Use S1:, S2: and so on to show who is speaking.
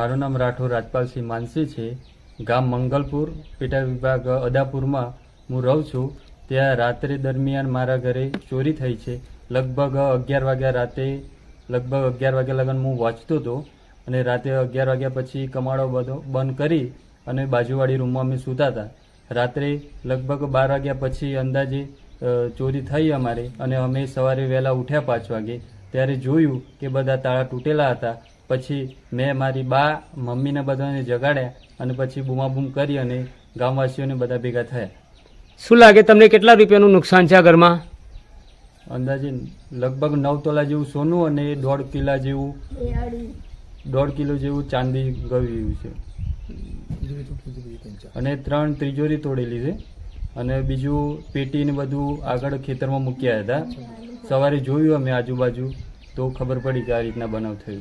S1: મારું નામ રાઠોડ, રાજપાલસિંહ માનસી છે. ગામ મંગલપુર, પેટા વિભાગ અદાપુરમાં હું રહું છું. ત્યાં રાત્રે દરમિયાન મારા ઘરે ચોરી થઈ છે. લગભગ અગિયાર વાગ્યા રાતે, લગભગ અગિયાર વાગ્યા લગન હું વાંચતો હતો અને રાતે અગિયાર વાગ્યા પછી કમાડો બધો બંધ કરી અને બાજુવાળી રૂમમાં અમે સૂતા હતા. રાત્રે લગભગ બાર વાગ્યા પછી અંદાજે ચોરી થઈ અમારે અને અમે સવારે વહેલા ઉઠ્યા પાંચ વાગે. ત્યારે જોયું કે બધા તાળા તૂટેલા હતા. પછી મેં મારી બા મમ્મીને બધાને જગાડ્યા અને પછી બૂમાબૂમ કરી અને ગામવાસીઓને બધા ભેગા થયા.
S2: શું લાગે તમને કેટલા રૂપિયાનું નુકસાન છે આ ઘરમાં?
S1: અંદાજે લગભગ નવ તોલા જેવું સોનું અને દોઢ કિલા જેવું દોઢ કિલો જેવું ચાંદી ગયું છે. અને ત્રણ ત્રિજોરી તોડેલી છે. અને બીજું પેટી ને બધું આગળ ખેતરમાં મૂક્યા હતા. સવારે જોયું અમે આજુબાજુ તો ખબર પડી કે આ રીતના બનાવ થયો